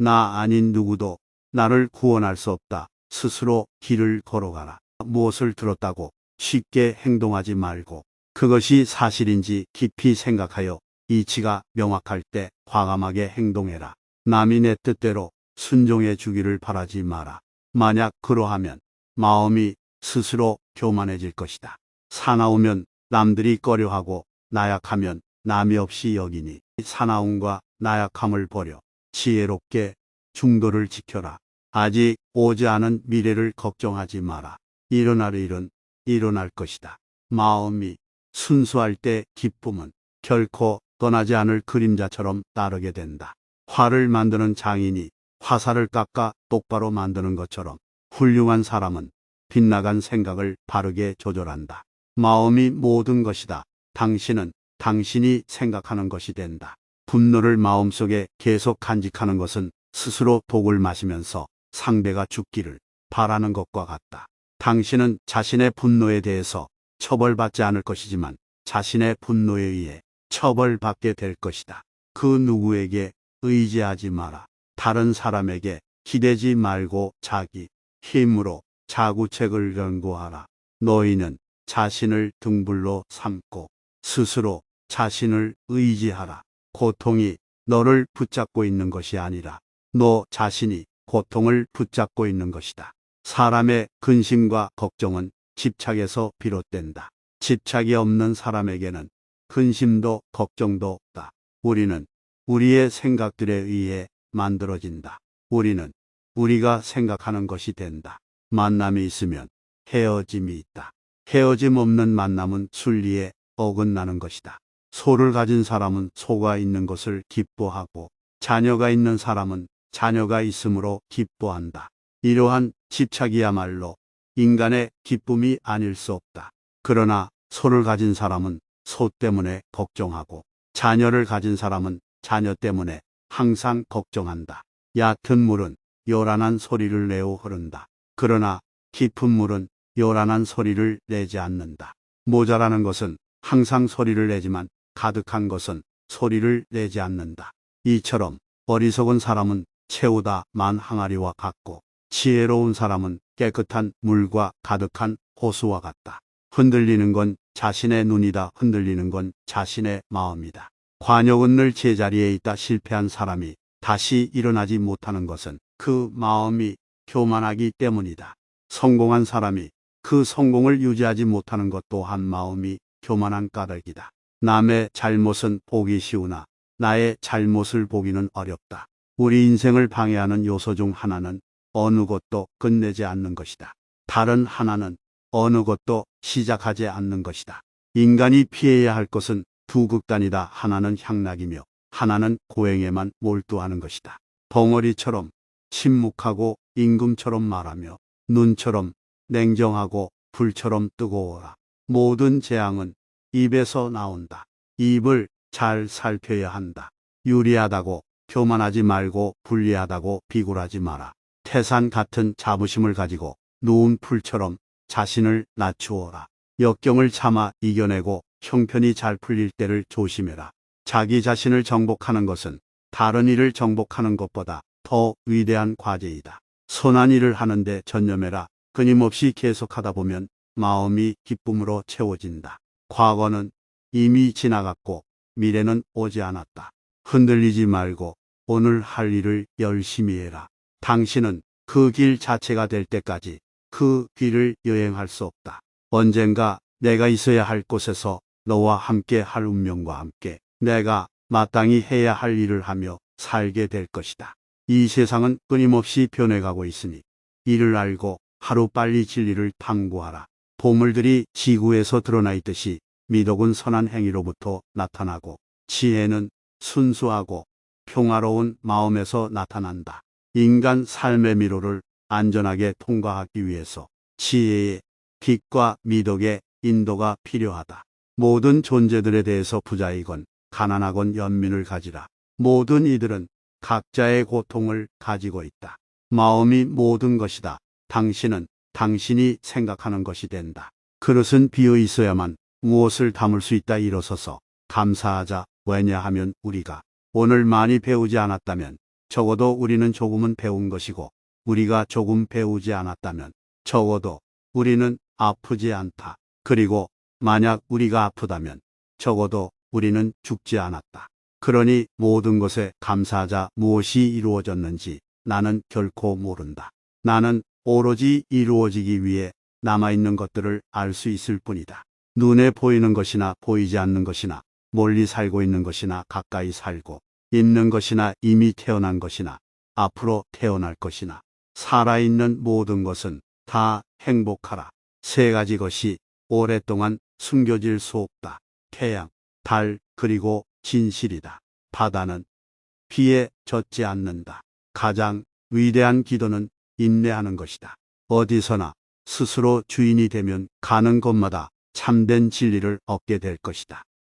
나 아닌 누구도 나를 구원할 수 없다. 스스로 길을 걸어가라. 무엇을 들었다고 쉽게 행동하지 말고 그것이 사실인지 깊이 생각하여 이치가 명확할 때 과감하게 행동해라. 남이 내 뜻대로 순종해 주기를 바라지 마라. 만약 그러하면 마음이 스스로 교만해질 것이다. 사나우면 남들이 꺼려하고 나약하면 남이 없이 여기니 사나움과 나약함을 버려 지혜롭게 중도를 지켜라. 아직 오지 않은 미래를 걱정하지 마라. 일어날 일은 일어날 것이다. 마음이 순수할 때 기쁨은 결코 떠나지 않을 그림자처럼 따르게 된다. 화를 만드는 장인이 화살을 깎아 똑바로 만드는 것처럼 훌륭한 사람은 빗나간 생각을 바르게 조절한다. 마음이 모든 것이다. 당신은 당신이 생각하는 것이 된다. 분노를 마음속에 계속 간직하는 것은 스스로 독을 마시면서 상대가 죽기를 바라는 것과 같다. 당신은 자신의 분노에 대해서 처벌받지 않을 것이지만 자신의 분노에 의해 처벌받게 될 것이다. 그 누구에게 의지하지 마라. 다른 사람에게 기대지 말고 자기 힘으로 자구책을 연구하라. 너희는 자신을 등불로 삼고 스스로 자신을 의지하라. 고통이 너를 붙잡고 있는 것이 아니라 너 자신이 고통을 붙잡고 있는 것이다. 사람의 근심과 걱정은 집착에서 비롯된다. 집착이 없는 사람에게는 근심도 걱정도 없다. 우리는 우리의 생각들에 의해 만들어진다. 우리는 우리가 생각하는 것이 된다. 만남이 있으면 헤어짐이 있다. 헤어짐 없는 만남은 순리에 어긋나는 것이다. 소를 가진 사람은 소가 있는 것을 기뻐하고 자녀가 있는 사람은 자녀가 있으므로 기뻐한다. 이러한 집착이야말로 인간의 기쁨이 아닐 수 없다. 그러나 소를 가진 사람은 소 때문에 걱정하고 자녀를 가진 사람은 자녀 때문에 항상 걱정한다. 얕은 물은 요란한 소리를 내어 흐른다. 그러나 깊은 물은 요란한 소리를 내지 않는다. 모자라는 것은 항상 소리를 내지만 가득한 것은 소리를 내지 않는다. 이처럼 어리석은 사람은 채우다 만 항아리와 같고 지혜로운 사람은 깨끗한 물과 가득한 호수와 같다. 흔들리는 건 자신의 눈이다. 흔들리는 건 자신의 마음이다. 관역은 늘 제자리에 있다 실패한 사람이 다시 일어나지 못하는 것은 그 마음이 교만하기 때문이다. 성공한 사람이 그 성공을 유지하지 못하는 것 또한 마음이 교만한 까닭이다. 남의 잘못은 보기 쉬우나 나의 잘못을 보기는 어렵다. 우리 인생을 방해하는 요소 중 하나는 어느 것도 끝내지 않는 것이다. 다른 하나는 어느 것도 시작하지 않는 것이다. 인간이 피해야 할 것은 두 극단이다. 하나는 향락이며 하나는 고행에만 몰두하는 것이다. 덩어리처럼 침묵하고 임금처럼 말하며 눈처럼 냉정하고 불처럼 뜨거워라. 모든 재앙은 입에서 나온다. 입을 잘 살펴야 한다. 유리하다고 교만하지 말고 불리하다고 비굴하지 마라. 태산 같은 자부심을 가지고 누운 풀처럼 자신을 낮추어라. 역경을 참아 이겨내고 형편이 잘 풀릴 때를 조심해라. 자기 자신을 정복하는 것은 다른 일을 정복하는 것보다 더 위대한 과제이다. 선한 일을 하는데 전념해라. 끊임없이 계속하다 보면 마음이 기쁨으로 채워진다. 과거는 이미 지나갔고 미래는 오지 않았다. 흔들리지 말고 오늘 할 일을 열심히 해라. 당신은 그 길 자체가 될 때까지 그 길을 여행할 수 없다. 언젠가 내가 있어야 할 곳에서 너와 함께 할 운명과 함께 내가 마땅히 해야 할 일을 하며 살게 될 것이다. 이 세상은 끊임없이 변해가고 있으니 이를 알고 하루빨리 진리를 탐구하라. 보물들이 지구에서 드러나 있듯이 미덕은 선한 행위로부터 나타나고 지혜는 순수하고 평화로운 마음에서 나타난다. 인간 삶의 미로를 안전하게 통과하기 위해서 지혜의 빛과 미덕의 인도가 필요하다. 모든 존재들에 대해서 부자이건 가난하건 연민을 가지라. 모든 이들은 각자의 고통을 가지고 있다. 마음이 모든 것이다. 당신은 당신이 생각하는 것이 된다. 그릇은 비어 있어야만 무엇을 담을 수 있다 일어서서 감사하자. 왜냐하면 우리가 오늘 많이 배우지 않았다면 적어도 우리는 조금은 배운 것이고 우리가 조금 배우지 않았다면 적어도 우리는 아프지 않다. 그리고 만약 우리가 아프다면 적어도 우리는 죽지 않았다. 그러니 모든 것에 감사하자 무엇이 이루어졌는지 나는 결코 모른다. 나는 오로지 이루어지기 위해 남아있는 것들을 알 수 있을 뿐이다. 눈에 보이는 것이나 보이지 않는 것이나 멀리 살고 있는 것이나 가까이 살고 있는 것이나 이미 태어난 것이나 앞으로 태어날 것이나 살아있는 모든 것은 다 행복하라. 세 가지 것이 오랫동안 숨겨질 수 없다. 태양, 달, 그리고 진실이다. 바다는 비에 젖지 않는다. 가장 위대한 기도는 인내하는 것이다. 어디서나 스스로 주인이 되면 가는 곳마다 참된 진리를 얻게 될 것이다.